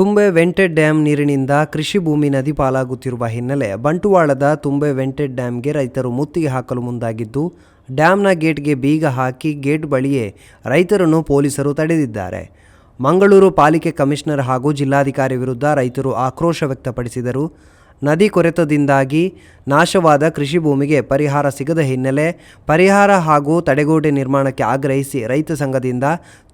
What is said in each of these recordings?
ತುಂಬೆ ವೆಂಟೆಡ್ dam ನೀರಿನಿಂದ ಕೃಷಿ ಭೂಮಿ ನದಿ ಪಾಲಾಗುತ್ತಿರುವ ಹಿನ್ನೆಲೆ ಬಂಟುವಾಳದ ತುಂಬೆ ವೆಂಟೆಡ್ ಡ್ಯಾಂಗೆ ರೈತರು ಮುತ್ತಿಗೆ ಹಾಕಲು ಮುಂದಾಗಿದ್ದು ಡ್ಯಾಂನ ಗೇಟ್ಗೆ ಬೀಗ ಹಾಕಿ ಗೇಟ್ ಬಳಿಯೇ ರೈತರನ್ನು ಪೊಲೀಸರು ತಡೆದಿದ್ದಾರೆ. ಮಂಗಳೂರು ಪಾಲಿಕೆ ಕಮಿಷನರ್ ಹಾಗೂ ಜಿಲ್ಲಾಧಿಕಾರಿ ವಿರುದ್ಧ ರೈತರು ಆಕ್ರೋಶ ವ್ಯಕ್ತಪಡಿಸಿದರು. ನದಿ ಕೊರೆತದಿಂದಾಗಿ ನಾಶವಾದ ಕೃಷಿ ಭೂಮಿಗೆ ಪರಿಹಾರ ಸಿಗದ ಹಿನ್ನೆಲೆ ಪರಿಹಾರ ಹಾಗೂ ತಡೆಗೋಡೆ ನಿರ್ಮಾಣಕ್ಕೆ ಆಗ್ರಹಿಸಿ ರೈತ ಸಂಘದಿಂದ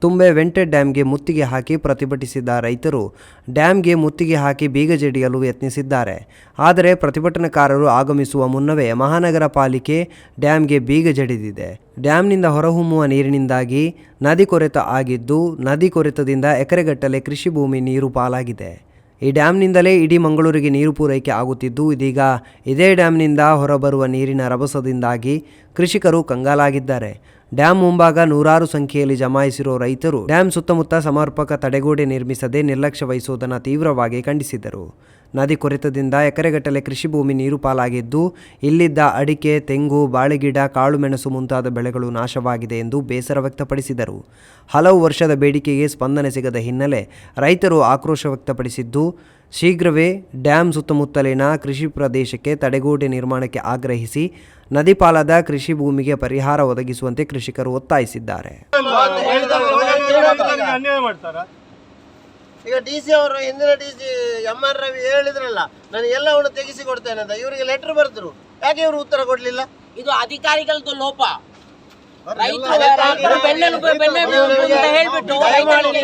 ತುಂಬೆ ವೆಂಟೆಡ್ ಡ್ಯಾಂಗೆ ಮುತ್ತಿಗೆ ಹಾಕಿ ಪ್ರತಿಭಟಿಸಿದ್ದ ರೈತರು ಡ್ಯಾಂಗೆ ಮುತ್ತಿಗೆ ಹಾಕಿ ಬೀಗ ಜಡಿಯಲು ಯತ್ನಿಸಿದ್ದಾರೆ. ಆದರೆ ಪ್ರತಿಭಟನಾಕಾರರು ಆಗಮಿಸುವ ಮುನ್ನವೇ ಮಹಾನಗರ ಪಾಲಿಕೆ ಡ್ಯಾಂಗೆ ಬೀಗ ಜಡಿದಿದೆ ಡ್ಯಾಂನಿಂದ ಹೊರಹೊಮ್ಮುವ ನೀರಿನಿಂದಾಗಿ ನದಿ ಕೊರೆತ ಆಗಿದ್ದು, ನದಿ ಕೊರೆತದಿಂದ ಎಕರೆಗಟ್ಟಲೆ ಕೃಷಿ ಭೂಮಿ ನೀರು ಪಾಲಾಗಿದೆ. ಈ ಡ್ಯಾಂನಿಂದಲೇ ಇಡೀ ಮಂಗಳೂರಿಗೆ ನೀರು ಪೂರೈಕೆ ಆಗುತ್ತಿದ್ದು, ಇದೀಗ ಇದೇ ಡ್ಯಾಂನಿಂದ ಹೊರಬರುವ ನೀರಿನ ರಭಸದಿಂದಾಗಿ ಕೃಷಿಕರು ಕಂಗಾಲಾಗಿದ್ದಾರೆ. ಡ್ಯಾಂ ಮುಂಭಾಗ ನೂರಾರು ಸಂಖ್ಯೆಯಲ್ಲಿ ಜಮಾಯಿಸಿರುವ ರೈತರು ಡ್ಯಾಂ ಸುತ್ತಮುತ್ತ ಸಮರ್ಪಕ ತಡೆಗೋಡೆ ನಿರ್ಮಿಸದೆ ನಿರ್ಲಕ್ಷ್ಯ ವಹಿಸುವುದನ್ನು ತೀವ್ರವಾಗಿ ಖಂಡಿಸಿದರು. ನದಿ ಕೊರೆತದಿಂದ ಎಕರೆಗಟ್ಟಲೆ ಕೃಷಿ ಭೂಮಿ ನೀರು ಪಾಲಾಗಿದ್ದು, ಇಲ್ಲಿದ್ದ ಅಡಿಕೆ, ತೆಂಗು, ಬಾಳೆಗಿಡ ಕಾಳುಮೆಣಸು ಮುಂತಾದ ಬೆಳೆಗಳು ನಾಶವಾಗಿದೆ ಎಂದು ಬೇಸರ ವ್ಯಕ್ತಪಡಿಸಿದರು. ಹಲವು ವರ್ಷದ ಬೇಡಿಕೆಗೆ ಸ್ಪಂದನೆ ಸಿಗದ ಹಿನ್ನೆಲೆ ರೈತರು ಆಕ್ರೋಶ ವ್ಯಕ್ತಪಡಿಸಿದ್ದು, ಶೀಘ್ರವೇ ಡ್ಯಾಂ ಸುತ್ತಮುತ್ತಲಿನ ಕೃಷಿ ಪ್ರದೇಶಕ್ಕೆ ತಡೆಗೋಡೆ ನಿರ್ಮಾಣಕ್ಕೆ ಆಗ್ರಹಿಸಿ ನದಿಪಾಲದ ಕೃಷಿ ಭೂಮಿಗೆ ಪರಿಹಾರ ಒದಗಿಸುವಂತೆ ಕೃಷಿಕರು ಒತ್ತಾಯಿಸಿದ್ದಾರೆ. ಈಗ ಡಿ ಸಿ ಅವರು ಹಿಂದಿನ D C M R Ravi ಹೇಳಿದ್ರಲ್ಲ ನಾನು ಎಲ್ಲವನ್ನು ತೆಗಿಸಿ ಕೊಡ್ತೇನೆ ಅಂತ ಇವರಿಗೆ ಲೆಟರ್ ಬರೆದ್ರು. ಯಾಕೆ ಇವರು ಉತ್ತರ ಕೊಡ್ಲಿಲ್ಲ? ಇದು ಅಧಿಕಾರಿಗಳದ್ದು ಲೋಪ. ರೈತರು ಬೆನ್ನೆಲುಬು ಬೆನ್ನೆಲುಬು ಅಂತ ಹೇಳ್ಬಿಟ್ಟು ರೈತರಿಗೆ